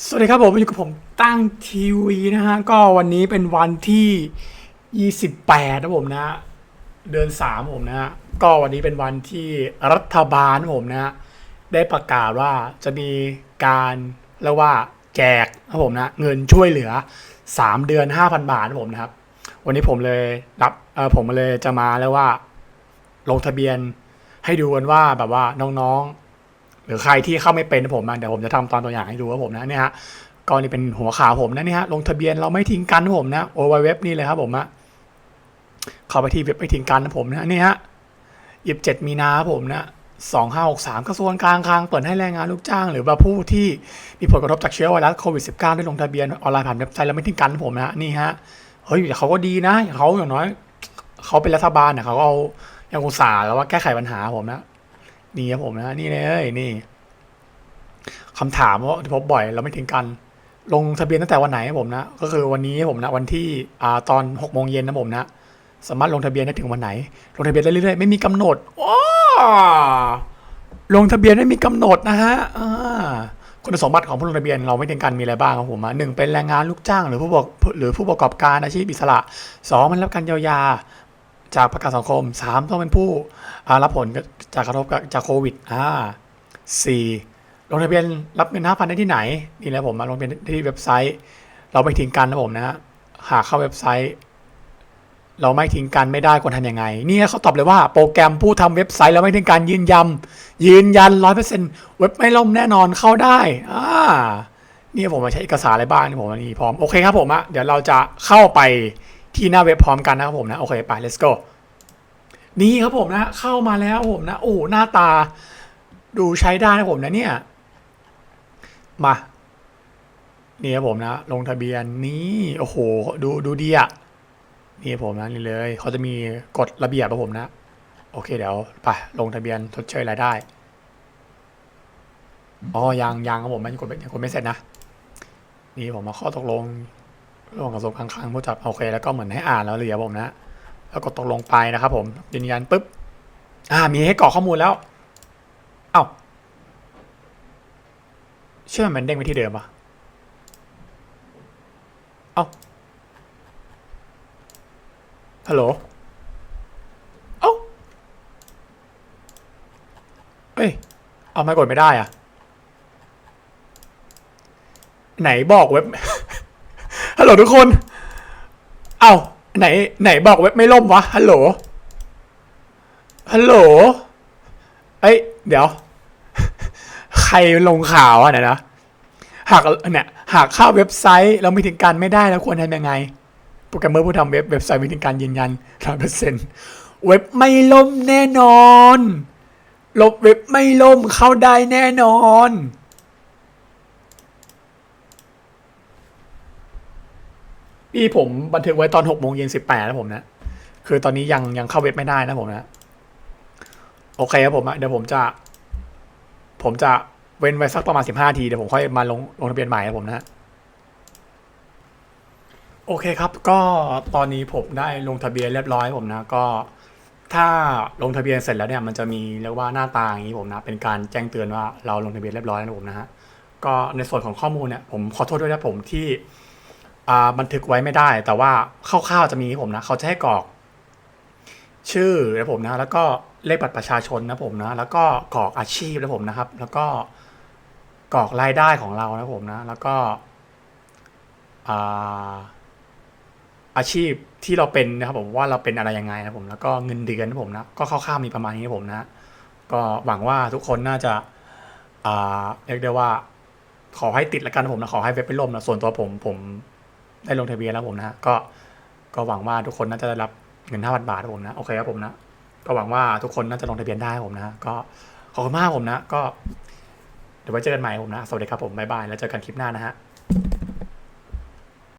สวัสดีครับผมอยู่กับผมตั้งทีวีนะฮะ ก็วันนี้เป็นวันที่ 28 นะผมนะ เดือน 3 ผมนะฮะก็วันนี้เป็นวันที่รัฐบาลผมนะฮะได้ประกาศว่าจะมีการเรียกว่าแจกนะผมนะ เงินช่วยเหลือ 3 เดือน 5,000 บาทนะผมนะครับ วันนี้ผมเลยรับเออผมเลยจะมาแล้วว่า ลงทะเบียนให้ดูกันว่าแบบว่าน้องๆ รือใครที่เข้าไม่เป็นผมอะเดี๋ยวผมจะทำตอนตัวอย่างให้ดูว่าผมนะเนี่ยฮะก็นี่เป็นหัวข่าวผมนะเนี่ยฮะลงทะเบียนเราไม่ทิ้งกันผมนะโอวเว็บนี่เลยครับผมอะเข้าไปที่เว็บไม่ทิ้งกันนะผมนะนี่ฮะยี่สิบเจ็ดมีนาผมนะสองห้าหกสามกระทรวงการคลังเปิดให้แรงงานลูกจ้าง หรือว่าผู้ที่มีผลกระทบจากเชื้อไวรัสโควิด -19 ได้ลงทะเบียนออนไลน์ผ่านเว็บไซต์แล้วไม่ทิ้งกันผมนะนี่ฮะเฮ้ยแต่เขาก็ดีนะเขาอย่างน้อยเขาเป็นรัฐบาลเนี่ยเขาก็เอายังอุตส่าห์แล้วว่าแก้ไขปัญหาผมนะ นี่ครับผมนะนี่เลยนี่คำถามว่าที่พบบ่อยเราไม่ทิ้งกัน ลงทะเบียนตั้งแต่วันไหนครับผมนะ ก็คือวันนี้ผมนะวันที่อ่าตอนหกโมงเย็นนะผมนะ สามารถลงทะเบียนได้ถึงวันไหน ลงทะเบียนได้เรื่อยๆไม่มีกำหนดว้าลงทะเบียนไม่มีกำหนดนะฮะคุณสมบัติของผู้ลงทะเบียนเราไม่ทิ้งกันมีอะไรบ้างครับผมอะหนึ่งเป็นแรงงานลูกจ้าง หรือผู้ประกอบหรือผู้ประกอบการอาชีพอิสระสองมันรับการเยียวยา จากประกันสังคมสามต้องเป็นผู้รับผลจากกระทบจากโควิดอ่าสี่ลงทะเบียนรับเงินห้าพันได้ที่ไหนนี่แหละผมมาลงทะเบียนที่เว็บไซต์ เราไม่ทิ้งกันนะผมนะหากเข้าเว็บไซต์ เราไม่ทิ้งกันไม่ได้ควรทำยังไง นี่เขาตอบเลยว่าโปรแกรมผู้ทำเว็บไซต์แล้วไม่ทิ้งกันยืนยันยืนยันร้อยเปอร์เซ็นต์เว็บไม่ล่มแน่นอนเข้าได้อ่านี่ผมมาใช้เอกสารอะไรบ้างนี่ผมอันนี้พร้อมโอเคครับผมอะเดี๋ยวเราจะเข้าไป ที่หน้าเว็บพร้อมกันนะครับผมนะ โอเคไป let's go นี่ครับผมนะเข้ามาแล้วผมนะ โอ้หน้าตาดูใช้ได้นะผมนะเนี่ย มานี่ครับผมนะ ลงทะเบียนนี่โอ้โห ดูดูดีอะนี่ผมนะนี่เลยเขาจะมีกฎระเบียบครับผมนะ โอเคเดี๋ยวไปลงทะเบียนทดเชยรายได้อ๋อยังยังครับผมมันกดยังกดไม่เสร็จนะนี่ผมมาข้อตกลง ระหว่างกระทรวงการคลังผู้จัดโอเค แล้วก็เหมือนให้อ่านแล้วเหลือผมนะ แล้วกดตกลงไปนะครับผมยืนยันปุ๊บ อ่า มีให้กรอกข้อมูลแล้ว เอ้าเชื่อมันเด้งไปที่เดิมปะเอ้าฮัลโหลเอ้าเอ้ย เอาไม่กดไม่ได้อะไหนบอกเว็บ ฮัลโหลทุกคน เอ้าไหน ไหนบอกเว็บไม่ล่มวะ ฮัลโหล ฮัลโหล เอ้ย เดี๋ยว ใครลงข่าวอะเนยนะ หากเนี่ย หากเข้าเว็บไซต์เราไม่ถึงการไม่ได้แล้วควรทำยังไง โปรแกรมเมอร์ผู้ทำเว็บเว็บไซต์ไม่ถึงการยืนยันร้อยเปอร์เซ็นต์เว็บไม่ล่มแน่นอน ลบเว็บไม่ล่มเข้าได้แน่นอน นี่ผมบันทึกไว้ตอนหกโมงเย็นสิบแปดนะผมนะ คือตอนนี้ยังยังเข้าเว็บไม่ได้นะผมนะ โอเคครับผมเดี๋ยวผมจะ ผมจะเว้นไว้สักประมาณสิบห้าทีเดี๋ยวผมค่อยมาลงลงทะเบียนใหม่นะผมนะ โอเคครับ ก็ตอนนี้ผมได้ลงทะเบียนเรียบร้อยผมนะ ก็ถ้าลงทะเบียนเสร็จแล้วเนี่ยมันจะมีเรียกว่าหน้าตาอย่างนี้ผมนะ เป็นการแจ้งเตือนว่าเราลงทะเบียนเรียบร้อยแล้วนะผมนะฮะก็ในส่วนของข้อมูลเนี่ยผมขอโทษด้วยนะผมที่ บันทึกไว้ไม่ได้ แต่ว่าคร่าวๆจะมีผมนะเขาจะให้กรอก ชื่อนะผมนะ แล้วก็เลขบัตรประชาชนนะผมนะ แล้วก็กรอกอาชีพนะผมนะครับ แล้วก็กรอกรายได้ของเรานะผมนะ แล้วก็อาอาชีพที่เราเป็นนะครับผมว่าเราเป็นอะไรยังไงนะผมแล้วก็เงินเดือนนะผมนะก็คร่าวๆมีประมาณนี้นะผมนะก็หวังว่าทุกคนน่าจะอ่าเรียกได้ว่า ขอให้ติดล้วกันนะผมนะขอให้เว็บไม่ล่มนะส่วนตัวผมผม ได้ลงทะเบียนแล้วผมนะก็ก็หวังว่าทุกคนน่าจะได้รับเงินห้าพันบาทนะผมนะโอเคครับผมนะก็หวังว่าทุกคนน่าจะลงทะเบียนได้ผมนะก็ขอบคุณมากผมนะ ก็เดี๋ยวไว้เจอกันใหม่ผมนะ สวัสดีครับผมบ๊ายบายแล้วเจอกันคลิปหน้านะฮะ